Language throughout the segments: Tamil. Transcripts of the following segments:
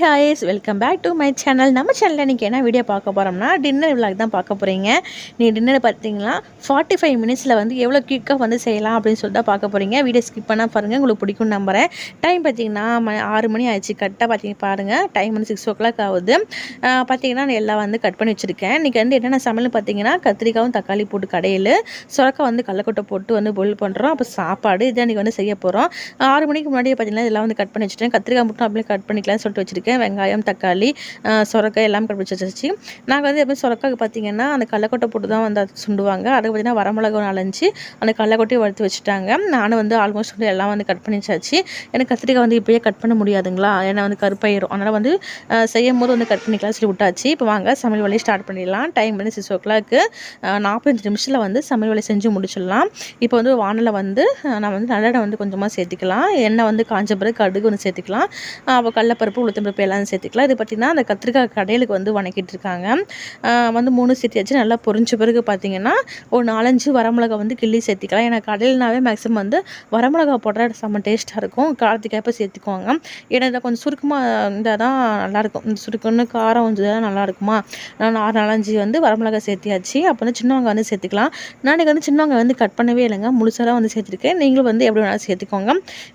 Hi ஹாய்ஸ் welcome back to my channel நம்ம சேனலில் இன்றைக்கி என்ன வீடியோ பார்க்க போகிறோம்னா டின்னர் விளாக் தான் பார்க்க போகிறீங்க நீ டின்னர் பார்த்தீங்கன்னா ஃபார்ட்டி ஃபைவ் மினிட்ஸில் வந்து எவ்வளோ குயிக்காக வந்து செய்யலாம் அப்படின்னு சொல்லிட்டு தான் பார்க்க போகிறீங்க வீடியோ ஸ்கிப் பண்ணால் பாருங்கள் உங்களுக்கு பிடிக்கும் நம்புறேன். டைம் பார்த்தீங்கன்னா ஆறு மணி ஆயிடுச்சு. கரெக்டாக பார்த்தீங்க பாருங்கள் டைம் வந்து சிக்ஸ் ஓ கிளாக் ஆகுது பார்த்தீங்கன்னா நான் எல்லாம் வந்து கட் பண்ணி வச்சுருக்கேன். இன்றைக்கி வந்து என்னென்ன சமையல் பார்த்தீங்கன்னா கத்திரிக்காவும் தக்காளி போட்டு கடையில் சுரக்கா வந்து கடலக்கொட்டை போட்டு வந்து பொயில் பண்ணுறோம் அப்போ சாப்பாடு இதை இன்றைக்கி வந்து செய்ய போகிறோம் ஆறு மணிக்கு முன்னாடியே பார்த்தீங்கன்னா இதெல்லாம் வந்து கட் பண்ணி வச்சுட்டேன். கத்திரிக்காய் மட்டும் அப்படியே கட் பண்ணிக்கலாம்னு சொல்லிட்டு வச்சுருக்கேன். வெங்காயம் தக்காளி ஆஹ் சொரக்காய் எல்லாம் கட் பண்ணி வச்சு நாங்கள் வந்து எப்போ சொரக்காய்க்கு பார்த்தீங்கன்னா அந்த கடலக்கொட்டை போட்டு தான் வந்து அது சுண்டுவாங்க. அதுக்கு பார்த்தீங்கன்னா வரமிளகா அலைஞ்சி அந்த கடலக்கொட்டையை வறுத்து வச்சுட்டாங்க. நானும் வந்து ஆல்மோஸ்ட் வந்து எல்லாம் வந்து கட் பண்ணி வச்சாச்சு எனக்கு கத்திரிக்காய் வந்து இப்போயே கட் பண்ண முடியாதுங்களா? ஏன்னா வந்து கருப்பாயிரும். அதனால் வந்து செய்யும் போது வந்து கட் பண்ணிக்கலாம் சொல்லி விட்டாச்சு. இப்போ வாங்க சமையல் வேலையை ஸ்டார்ட் பண்ணிடலாம். டைம் வந்து சிக்ஸ் ஓ கிளாக்கு நாற்பத்தஞ்சு நிமிஷத்தில் வந்து சமையல் வேலை செஞ்சு முடிச்சிடலாம். இப்போ வந்து வானலை வந்து நான் வந்து நல்லெண்ணெய் வந்து கொஞ்சமாக சேர்த்துக்கலாம். எண்ணெய் வந்து காஞ்ச பிறகு கடுகு வந்து சேர்த்துக்கலாம். அப்போ கடலப்பருப்பு உளுத்தம்பருப்பு எல்லாம் சேர்த்துக்கலாம். இது பார்த்திங்கன்னா அந்த கத்திரிக்காய் கடையிலுக்கு வந்து வணக்கிட்டு இருக்காங்க வந்து மூணு சேர்த்தியாச்சு நல்லா பொரிஞ்ச பிறகு பார்த்தீங்கன்னா ஒரு நாலஞ்சு வரமிளகா வந்து கிள்ளி சேர்த்திக்கலாம். ஏன்னா கடையில்னாவே மேக்ஸிமம் வந்து வரமிளகா போடுற செம்ம டேஸ்ட்டாக இருக்கும். காரத்துக்கேப்ப சேர்த்துக்குவாங்க. ஏன்னா இதை கொஞ்சம் சுருக்கமாக இருந்தால் தான் நல்லாயிருக்கும். இந்த சுருக்கம்னு காரம் கொஞ்சம் தான் நல்லா இருக்குமா நான் ஆறு நாலஞ்சு வந்து வரமிளகா சேர்த்தியாச்சு. அப்போ வந்து சின்னவங்க வந்து சேர்த்துக்கலாம். நான் இன்றைக்கி வந்து சின்னவங்க வந்து கட் பண்ணவே இல்லைங்க. முழுசாக வந்து சேர்த்துருக்கேன். நீங்களும் வந்து எப்படி வேணாலும் சேர்த்துக்கோங்க.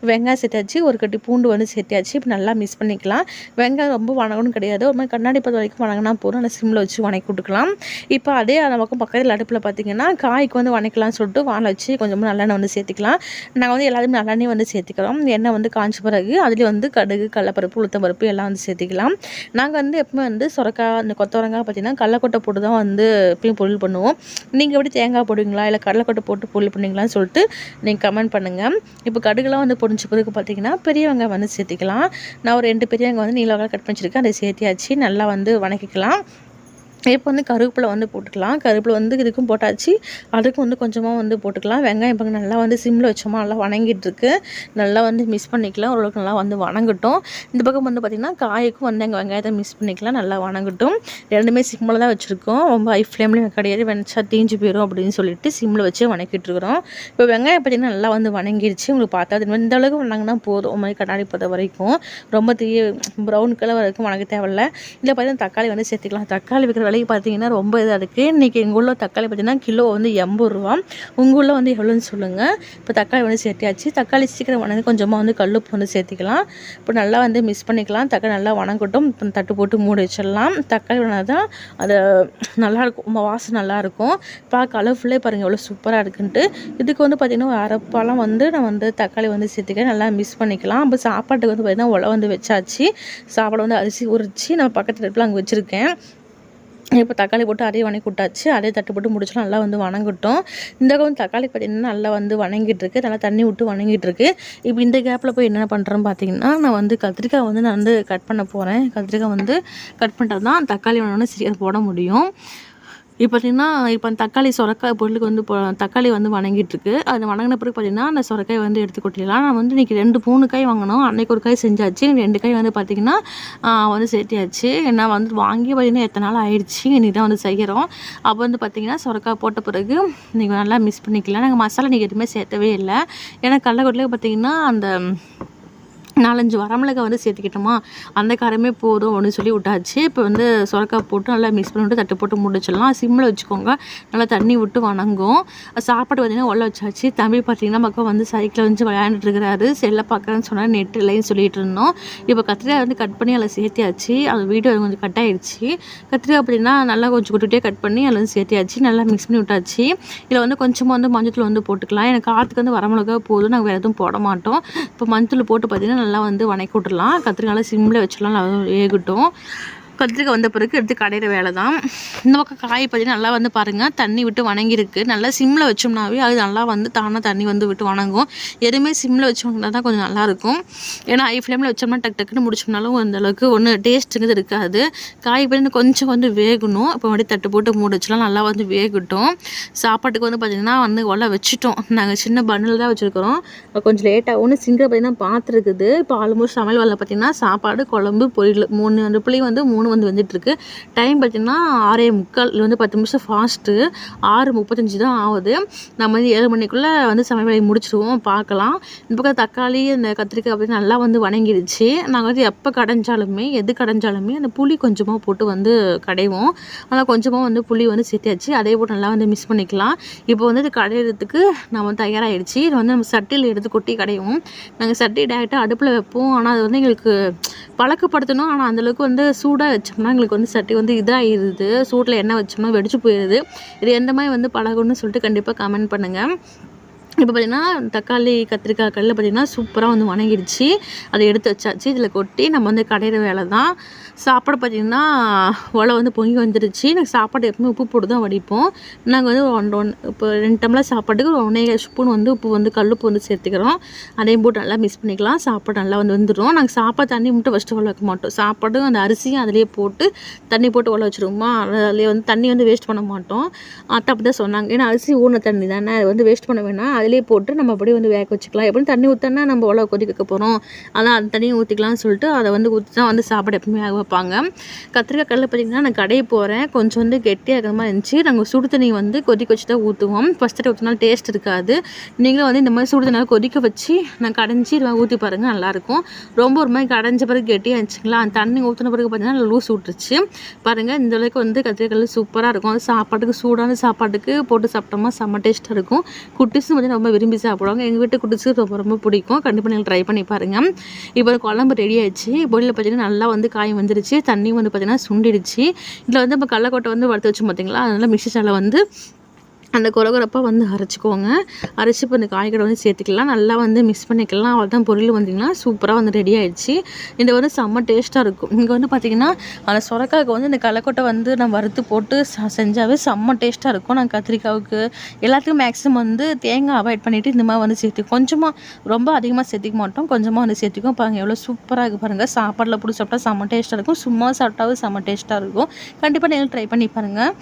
வெங்காயம் சேர்த்தாச்சு ஒரு கட்டி பூண்டு வந்து சேர்த்தியாச்சு. இப்போ நல்லா மிக்ஸ் பண்ணிக்கலாம். வெங்காயம் ரொம்ப வணங்கணும் கிடையாது. ஒரு மாதிரி கண்ணாடி பதம் வரைக்கும் வணங்கினா போதும். அந்த சிம்மில் வச்சு வணக்கி விட்டுக்கலாம் இப்போ அதே அந்த பக்கம் பக்கத்தில் அடுப்பில் பார்த்தீங்கன்னா காய்க்கு வந்து வணக்கலாம்னு சொல்லிட்டு வானல் வச்சு கொஞ்சமாக நல்லெண்ணெய் வந்து சேர்த்துக்கலாம். நாங்கள் வந்து எல்லாருமே நல்லெண்ணெய் வந்து சேர்த்துக்கிறோம். எண்ணெய் வந்து காஞ்ச பிறகு அதுலேயும் வந்து கடுகு கடலப்பருப்பு உளுத்தம்பருப்பு எல்லாம் வந்து சேர்த்துக்கலாம். நாங்கள் வந்து எப்பவுமே வந்து சொரக்காய் அந்த கொத்தவரங்காய் பார்த்தீங்கன்னா கடலக்கொட்டை போட்டு தான் வந்து எப்பயும் பொருள் பண்ணுவோம். நீங்கள் எப்படி தேங்காய் போடுவீங்களா? இல்லை கடலக்கொட்டை போட்டு பொருள் பண்ணுவீங்களான்னு சொல்லிட்டு நீங்கள் கமெண்ட் பண்ணுங்கள் இப்போ கடுகுலாம் வந்து பொடிஞ்ச பிறகு பார்த்தீங்கன்னா பெரிய வெங்காயம் வந்து சேர்த்துக்கலாம். நான் ஒரு ரெண்டு பெரிய வெங்காயம் வந்து நீளவாக கட் பண்ணி வச்சிருக்கேன் அதை சேர்த்தியாச்சு. நல்லா வந்து வணக்கிக்கலாம். இப்போ வந்து கருவேப்பிலை வந்து போட்டுக்கலாம். கருவேப்பிலை வந்து இதுக்கும் போட்டாச்சு. அதுக்கும் வந்து கொஞ்சமாக வந்து போட்டுக்கலாம். வெங்காயம் இப்போ நல்லா வந்து சிம்மில் வச்சோமா நல்லா வணங்கிட்டுருக்கு. நல்லா வந்து மிஸ் பண்ணிக்கலாம். ஓரளவுக்கு நல்லா வந்து வணங்கட்டும். இந்த பக்கம் வந்து பார்த்திங்கன்னா காய்க்கும் வந்து எங்கள் வெங்காயத்தை மிஸ் பண்ணிக்கலாம். நல்லா வணங்கட்டும். ரெண்டுமே சிம்மில் தான் வச்சுருக்கோம். ரொம்ப ஹை ஃப்ளேம்லேயும் கிடையாது. வெனச்சா தீஞ்சு போயிடும் அப்படின்னு சொல்லிட்டு சிம்மில் வச்சு வணக்கிட்டு இருக்கிறோம் இப்போ வெங்காயம் பார்த்திங்கன்னா நல்லா வந்து வணங்கிடுச்சு. உங்களுக்கு பார்த்தா அது இந்த அளவுக்கு வணங்கினா போதும். ஒரு மாதிரி கண்ணாடி போத வரைக்கும். ரொம்ப தீய ப்ரௌன் கலர் வரைக்கும் வணங்க தேவையில்லை. இதில் பார்த்திங்கன்னா தக்காளி வந்து சேர்த்துக்கலாம். தக்காளி விற்கிற விலைக்கு பார்த்தீங்கன்னா ரொம்ப இதாக இருக்குது இன்றைக்கி எங்கள் ஊரில் தக்காளி பார்த்தீங்கன்னா கிலோ வந்து எண்பது ரூபா. உங்கள் ஊரில் வந்து எவ்வளோன்னு சொல்லுங்கள் இப்போ தக்காளி வந்து சேர்த்தியாச்சு. தக்காளி சீக்கிரம் வணங்கி கொஞ்சமாக வந்து கல்லுப்பு வந்து சேர்த்திக்கலாம். இப்போ நல்லா வந்து மிக்ஸ் பண்ணிக்கலாம். தக்காளி நல்லா வணங்கட்டும். இப்போ தட்டு போட்டு மூடி வச்சிடலாம். தக்காளி வணங்கினா தான் அது நல்லாயிருக்கும் ரொம்ப வாசம் நல்லாயிருக்கும் பார்க்க கலர்ஃபுல்லே பாருங்கள் எவ்வளோ சூப்பராக இருக்குன்ட்டு. இதுக்கு வந்து பார்த்திங்கன்னா ஒரு அரைப்பாலாம் வந்து நான் வந்து தக்காளி வந்து சேர்த்துக்கிறேன் நல்லா மிக்ஸ் பண்ணிக்கலாம். அப்போ சாப்பாட்டுக்கு வந்து பார்த்திங்கன்னா உலை வந்து வச்சாச்சு. சாப்பாடு வந்து அரிசி உரிச்சு நம்ம பக்கத்தில் இருக்கலாம் அங்கே வச்சுருக்கேன். இப்போ தக்காளி போட்டு அதையும் வணக்கி விட்டாச்சு அதே தட்டு போட்டு முடிச்சுலாம் நல்லா வந்து வணங்கிட்டோம். இந்த பக்கம் தக்காளி பார்த்திங்கன்னா நல்லா வந்து வணங்கிட்டு இருக்கு நல்லா தண்ணி விட்டு வணங்கிட்டு இருக்கு இப்போ இந்த கேப்பில் போய் என்ன பண்ணுறேன்னு பார்த்தீங்கன்னா நான் வந்து கத்திரிக்காய் வந்து நான் வந்து கட் பண்ண போகிறேன் கத்திரிக்காய் வந்து கட் பண்ணுறது தான் தக்காளி வேணும்னு சரியாக போட முடியும். இப்போ பார்த்தீங்கன்னா இப்போ அந்த தக்காளி சுரக்காய் பொருளுக்கு வந்து இப்போ தக்காளி வந்து வணங்கிட்டு இருக்கு அது வணங்கின பிறகு பார்த்தீங்கன்னா அந்த சுரக்காய் வந்து எடுத்து கொட்டிடலாம். நான் வந்து இன்றைக்கி ரெண்டு மூணு காய் வாங்கினோம். அன்னைக்கு ஒரு காய் செஞ்சாச்சு. ரெண்டு காய் வந்து பார்த்திங்கன்னா வந்து சேர்த்தியாச்சு. நான் வந்து வாங்கி பார்த்தீங்கன்னா எத்தனை நாள் ஆயிடுச்சு. இன்றைக்கி தான் வந்து செய்கிறோம் அப்போ வந்து பார்த்திங்கன்னா சுரக்காய் போட்ட பிறகு நீங்கள் நல்லா மிஸ் பண்ணிக்கலாம். நாங்கள் மசாலா நீங்கள் எதுவுமே சேர்த்தவே இல்லை. ஏன்னா கடலக்கொட்டிலே பார்த்தீங்கன்னா அந்த நாலஞ்சு வரமிளகா வந்து சேர்த்துக்கிட்டோமா? அந்த காரமே போதும் அப்படின்னு சொல்லி விட்டாச்சு. இப்போ வந்து சுரக்காய் போட்டு நல்லா மிக்ஸ் பண்ணிவிட்டு தட்டு போட்டு முடிச்சிடலாம். சிம்மில் வச்சுக்கோங்க. நல்லா தண்ணி விட்டு வணங்கும். சாப்பாடு பார்த்தீங்கன்னா உள்ள வச்சாச்சு. தம்பி பார்த்தீங்கன்னா பக்கம் வந்து சைக்கிள் வந்து விளையாண்டுட்டு இருக்கிறாரு. செல்லை பார்க்குறேன்னு சொன்னால் நெட் இல்லைன்னு சொல்லிட்டு இருந்தோம். இப்போ கத்திரிக்காய் வந்து கட் பண்ணி அதில் சேர்த்தியாச்சு. அது வீடியோ கொஞ்சம் கட் ஆகிடுச்சு கத்திரிக்காய் அப்படின்னா நல்லா கொஞ்சம் குட்டிகிட்டே கட் பண்ணி அதில் வந்து சேர்த்தியாச்சு. நல்லா மிக்ஸ் பண்ணி விட்டாச்சு. இதில் வந்து கொஞ்சமாக வந்து மஞ்சள் வந்து போட்டுக்கலாம். எனக்கு காற்றுக்கு வந்து வரமிளகா போதும். நாங்கள் வேறு எதுவும் போட மாட்டோம். இப்போ மஞ்சள் போட்டு பார்த்திங்கன்னா கத்திரிக்காயெல்லாம் வந்து வணக்கி விட்டுடலாம் கத்திரிக்காய் சிம்மில் வச்சிடலாம். நல்லா வேகட்டும் கத்திரிக்காய் வந்த பிறகு எடுத்து கடையிற வேலை தான் இந்த பக்கம் காய் பார்த்தீங்கன்னா நல்லா வந்து பாருங்கள் தண்ணி விட்டு வணங்கியிருக்கு. நல்லா சிம்மில் வச்சோம்னாவே அது நல்லா வந்து தானாக தண்ணி வந்து விட்டு வணங்கும். எதுவுமே சிம்மில் வச்சோம்னா தான் கொஞ்சம் நல்லாயிருக்கும் ஏன்னா ஹை ஃப்ளேமில் வச்சோம்னா டக்கு டக்குன்னு முடிச்சோம்னாலும் அந்தளவுக்கு ஒன்று டேஸ்ட்டுங்கிறது இருக்காது. காய் பார்த்தீங்கன்னா கொஞ்சம் வந்து வேகணும். இப்போ மறுபடியும் தட்டு போட்டு மூடி வச்சுலாம் நல்லா வந்து வேகட்டும். சாப்பாட்டுக்கு வந்து பார்த்திங்கன்னா வந்து ஒலை வச்சுட்டோம். நாங்கள் சின்ன பன்னில் தான் வச்சுருக்கிறோம். கொஞ்சம் லேட்டாக ஒன்று சிங்கில் பார்த்திங்கன்னா பார்த்துருக்குது இப்போ ஆல்மோஸ்ட் சமையல் வரல பார்த்திங்கன்னா சாப்பாடு குழம்பு பொரியல் மூணு ரெண்டு புளி வந்து மூணு வந்து வந்துட்டுருக்கு. டைம் பார்த்திங்கன்னா ஆறே முக்கால் வந்து பத்து நிமிஷம் ஃபாஸ்ட்டு ஆறு முப்பத்தஞ்சு தான் ஆகுது. நம்ம வந்து ஏழு மணிக்குள்ளே வந்து சமையல் முடிச்சிடுவோம் பார்க்கலாம். இந்த பக்கம் தக்காளி அந்த கத்திரிக்காய் அப்படி நல்லா வந்து வணங்கிடுச்சு. நாங்கள் வந்து எப்போ கடைஞ்சாலுமே எது கடைஞ்சாலுமே அந்த புளி கொஞ்சமாக போட்டு வந்து கடைவோம். ஆனால் கொஞ்சமாக வந்து புளி வந்து சேர்த்தியாச்சு. அதே போட்டு நல்லா வந்து மிக்ஸ் பண்ணிக்கலாம். இப்போ வந்து இது கடையிறதுக்கு நம்ம தயாராகிடுச்சு இது வந்து நம்ம சட்டியில் எடுத்து கொட்டி கடைவோம். நாங்கள் சட்டி டேரெக்டாக அடுப்பில் வைப்போம். ஆனால் அது வந்து எங்களுக்கு பழக்கப்படுத்தணும். ஆனால் அந்தளவுக்கு வந்து சூடாக வச்சோம்னா எங்களுக்கு வந்து சட்டி வந்து இதாகிடுது சூட்டில் எண்ணெய் வச்சோம்னா வெடிச்சு போயிடுது இது எந்த மாதிரி வந்து பழகணும்னு சொல்லிட்டு கண்டிப்பாக கமெண்ட் பண்ணுங்கள் இப்போ பார்த்திங்கன்னா தக்காளி கத்திரிக்காய் கல்லில் பார்த்திங்கன்னா சூப்பராக வந்து வணங்கிடுச்சு. அதை எடுத்து வச்சாச்சு. இதில் கொட்டி நம்ம வந்து கடையிற வேலை தான். சாப்பாடு பார்த்திங்கன்னா ஒலை வந்து பொங்கி வந்துருச்சு. நாங்கள் சாப்பாடு எப்பவுமே உப்பு போட்டு தான் வடிப்போம். நாங்கள் வந்து ஒன் ஒன் இப்போ ரெண்டு டம்ளர் சாப்பாட்டுக்கு ஒரு ஒன்றே ஸ்பூன் வந்து உப்பு வந்து கல்லுப்பு வந்து சேர்த்துக்கிறோம். அதையும் போட்டு நல்லா மிக்ஸ் பண்ணிக்கலாம். சாப்பாடு நல்லா வந்து வந்துடும் நாங்கள் சாப்பாடு தண்ணி மட்டும் ஃபஸ்ட்டு உள்ள வைக்க மாட்டோம். சாப்பாடும் அந்த அரிசியும் அதிலே போட்டு தண்ணி போட்டு உள்ள வச்சுருவோமா? அதிலே வந்து தண்ணி வந்து வேஸ்ட் பண்ண மாட்டோம். அத்தை அப்படி தான் சொன்னாங்க. ஏன்னா அரிசி ஊன தண்ணி தானே. அது வந்து வேஸ்ட் பண்ண வேணாம். அதில் போட்டு நம்ம அப்படியே வந்து வேக வச்சுக்கலாம். எப்படி தண்ணி ஊற்றினா நம்ம உலக கொதிக்க போகிறோம் அதான் அந்த தண்ணியை ஊற்றிக்கலாம்னு சொல்லிட்டு அதை வந்து ஊற்றி தான் வந்து சாப்பாடு எப்பவுமே ஆக வைப்பாங்க. கத்திரிக்காய் கடலில் பார்த்திங்கன்னா நான் கடையை போகிறேன் கொஞ்சம் வந்து கெட்டியாக இருக்கிற மாதிரி இருந்துச்சு. நாங்கள் சுடு தண்ணி வந்து கொதிக்க வச்சு தான் ஊற்றுவோம் ஃபஸ்ட்டு ஊற்றினால் டேஸ்ட் இருக்காது. நீங்களும் வந்து இந்த மாதிரி சுடு தண்ணியில் கொதிக்க வச்சு நான் கடைஞ்சி ஊற்றி பாருங்கள் நல்லாயிருக்கும். ரொம்ப ஒரு மாதிரி கடைஞ்ச பிறகு கெட்டியாக இருந்துச்சுங்களா? அந்த தண்ணி ஊற்றின பிறகு பார்த்தீங்கன்னா லூஸ் விட்டுருச்சு. பாருங்கள் இந்த அளவுக்கு வந்து கத்திரிக்காய் சூப்பராக இருக்கும். அது சாப்பாட்டுக்கு சூடான சாப்பாட்டுக்கு போட்டு சாப்பிட்டோமா செம்ம டேஸ்ட்டாக இருக்கும். குட்டிஸும் வந்து ரொம்ப விரும்பி சாப்பிடுவாங்க. எங்கள் வீட்டு குடிச்சு ரொம்ப ரொம்ப பிடிக்கும். கண்டிப்பாக நீங்கள் ட்ரை பண்ணி பாருங்கள் இப்போ குழம்பு ரெடி ஆயிடுச்சு. பொடியில் பார்த்தீங்கன்னா நல்லா வந்து காய் வந்துருச்சு. தண்ணி வந்து பார்த்திங்கன்னா சுண்டிடுச்சு. இதில் வந்து இப்போ கடலக்கொட்டை வந்து வறுத்து வச்சு பார்த்திங்களா அதனால் மிக்சி சாலை வந்து அந்த குறகுறப்பாக வந்து அரைச்சிக்கோங்க. அரைச்சி இப்போ இந்த காய்கறி வந்து சேர்த்துக்கலாம். நல்லா வந்து மிக்ஸ் பண்ணிக்கலாம். அவள் தான் பொருள் வந்தீங்கன்னா சூப்பராக வந்து ரெடி ஆகிடுச்சு இது வந்து செம்ம டேஸ்ட்டாக இருக்கும். இங்கே வந்து பார்த்திங்கன்னா அந்த சுரக்காய்க்கு வந்து இந்த களைக்கொட்டை வந்து நான் வறுத்து போட்டு செஞ்சாவே செம்ம டேஸ்ட்டாக இருக்கும். நான் கத்திரிக்காவுக்கு எல்லாத்துக்கும் மேக்ஸிமம் வந்து தேங்காய் அவாய்ட் பண்ணிவிட்டு இந்த மாதிரி வந்து சேர்த்து கொஞ்சமாக ரொம்ப அதிகமாக சேர்த்துக்க மாட்டோம். கொஞ்சமாக வந்து சேர்த்துக்கும் பாருங்கள் எவ்வளோ சூப்பராக இருக்குது பாருங்கள் சாப்பாடில் பிடிச்சி சாப்பிட்டா செம்ம டேஸ்ட்டாக இருக்கும். சும்மா சாப்பிட்டாவே செம்ம டேஸ்ட்டாக இருக்கும். கண்டிப்பாக நீங்கள் ட்ரை பண்ணி பாருங்கள்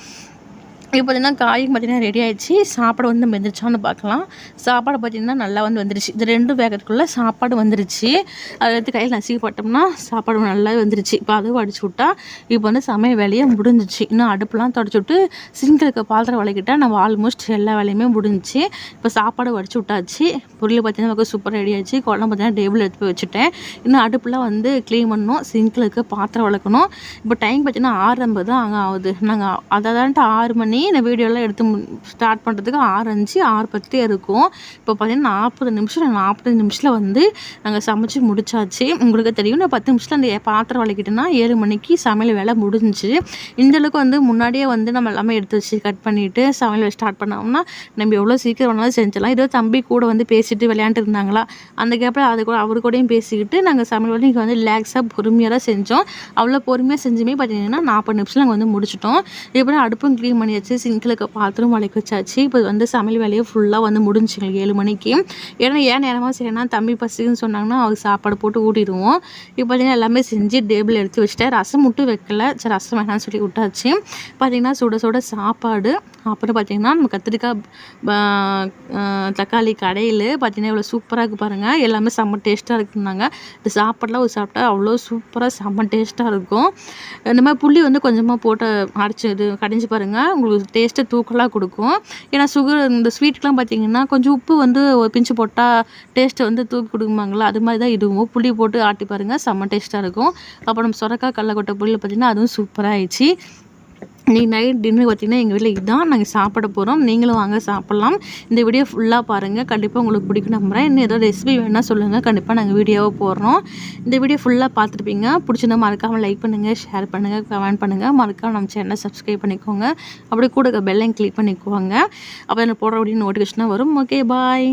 இப்போ பார்த்தீங்கன்னா காயும் பார்த்தீங்கன்னா ரெடி ஆகிடுச்சு சாப்பாடு வந்து வெந்துருச்சான்னு பார்க்கலாம். சாப்பாடு பார்த்திங்கன்னா நல்லா வந்து வந்துருச்சு. இது ரெண்டும் வேகத்துக்குள்ளே சாப்பாடு வந்துருச்சு. அதை எடுத்து கையில் நசுக்கி போட்டோம்னா சாப்பாடு நல்லா வந்துருச்சு. இப்போ அதுவும் அடிச்சு விட்டா இப்போ வந்து சமையல் வேலையை முடிஞ்சிச்சு. இன்னும் அடுப்புலாம் தொடச்சி விட்டு சிங்கிளுக்கு பாத்திரம் விளக்கிட்டால் நம்ம ஆல்மோஸ்ட் எல்லா வேலையுமே முடிஞ்சிச்சு. இப்போ சாப்பாடு வடிச்சு விட்டாச்சு. பொருள் பார்த்தீங்கன்னா சூப்பராக ரெடி ஆச்சு குழம்பு பார்த்தீங்கன்னா டேபிள் எடுத்து போய் வச்சுட்டேன். இன்னும் அடுப்புலாம் வந்து க்ளீன் பண்ணணும். சிங்கிளுக்கு பாத்திரம் வளர்க்கணும் இப்போ டைம் பார்த்தீங்கன்னா ஆறு ஐம்பது தான் அங்கே ஆகுது. நாங்கள் அதை ஆறு மணி பண்ணி இந்த வீடியோலாம் எடுத்து ஸ்டார்ட் பண்ணுறதுக்கு ஆறு அஞ்சு ஆறு பத்தே இருக்கும். இப்போ பார்த்தீங்கன்னா நாற்பது நிமிஷம் நாற்பது நிமிஷத்தில் வந்து நாங்கள் சமைச்சு முடிச்சாச்சு. உங்களுக்கு தெரியும் நான் பத்து நிமிஷத்தில் அந்த பாத்திரம் வளைக்கிட்டேன்னா ஏழு மணிக்கு சமையல் வேலை முடிஞ்சிச்சு. இந்தளவுக்கு வந்து முன்னாடியே வந்து நம்ம எல்லாமே எடுத்து வச்சு கட் பண்ணிவிட்டு சமையல் ஸ்டார்ட் பண்ணோம்னா நம்ம எவ்வளோ சீக்கிரம் வேணாலும் செஞ்சிடலாம். இதோ தம்பி கூட வந்து பேசிட்டு விளையாண்டு இருந்தாங்களா அந்த கேப்பில் அது கூட அவர் கூடயும் பேசிக்கிட்டு நாங்கள் சமையல் வந்து இங்கே வந்து ரிலாக்ஸாக பொறுமையாக தான் செஞ்சோம். அவ்வளோ பொறுமையாக செஞ்சுமே பார்த்தீங்கன்னா நாற்பது நிமிஷம் நாங்கள் வந்து முடிச்சிட்டோம். இப்போ அடுப்பும் க்ளீன் பண்ணியாச்சு. வச்சு சிங்கில் பாத்திரம் வளைக்க வச்சாச்சு இப்போ வந்து சமையல் வேலையை ஃபுல்லாக வந்து முடிஞ்சுங்க ஏழு மணிக்கு. ஏன்னா ஏன் நேரமாக செய்யணும்னா தம்பி பசிக்குன்னு சொன்னாங்கன்னா அவருக்கு சாப்பாடு போட்டு ஊட்டிடுவோம். இப்போ பார்த்தீங்கன்னா எல்லாமே செஞ்சு டேபிள் எடுத்து வச்சுட்டேன். ரசம் மட்டும் வைக்கல. சரி ரசம் வேணாம்னு சொல்லி விட்டாச்சு. பார்த்தீங்கன்னா சுட சுட சாப்பாடு. அப்புறம் பார்த்திங்கன்னா நம்ம கத்திரிக்காய் தக்காளி கடையில் பார்த்திங்கன்னா இவ்வளோ சூப்பராக இருக்குது பாருங்கள் எல்லாமே செம்ம டேஸ்ட்டாக இருக்குன்னாங்க. இந்த சாப்பாடெலாம் ஒரு சாப்பிட்டா அவ்வளோ சூப்பராக செம்ம டேஸ்ட்டாக இருக்கும். இந்த மாதிரி புளி வந்து கொஞ்சமாக போட்டு அரைச்சி இது கடைஞ்சி பாருங்கள் உங்களுக்கு டேஸ்ட்டை தூக்கலாக கொடுக்கும். ஏன்னா சுகர் இந்த ஸ்வீட்டுக்கெலாம் பார்த்திங்கன்னா கொஞ்சம் உப்பு வந்து ஒரு பிஞ்சு போட்டால் டேஸ்ட்டை வந்து தூக்கி கொடுக்குமாங்களா? அது மாதிரி தான் இதுவும். புளி போட்டு ஆட்டி பாருங்கள் செம்ம டேஸ்ட்டாக இருக்கும். அப்புறம் நம்ம சொரக்காய் கடலக்கொட்டை புளியில் பார்த்திங்கன்னா அதுவும் சூப்பராக ஆயிடுச்சு. இன்றைக்கி நைட் டின்னர் பார்த்திங்கன்னா எங்கள் வீட்டில் இதுதான் நாங்கள் சாப்பிட போகிறோம் நீங்களும் வாங்க சாப்பிட்லாம். இந்த வீடியோ ஃபுல்லாக பாருங்கள் கண்டிப்பாக உங்களுக்கு பிடிக்கும் நம்புகிறேன் இன்னும் ஏதோ ரெசிபி வேணால் சொல்லுங்கள் கண்டிப்பாக நாங்கள் வீடியோவை போடுறோம். இந்த வீடியோ ஃபுல்லாக பார்த்துருப்பீங்க. பிடிச்சிருந்தா மறக்காமல் லைக் பண்ணுங்கள் ஷேர் பண்ணுங்கள் கமெண்ட் பண்ணுங்கள் மறக்காமல் நம்ம சேனலை சப்ஸ்கிரைப் பண்ணிக்கோங்க. அப்படியே கூட பெல்லையும் கிளிக் பண்ணிக்கோங்க. அப்போ எனக்கு போடுற அப்படின்னு நோட்டிஃபிகேஷனாக வரும். Okay bye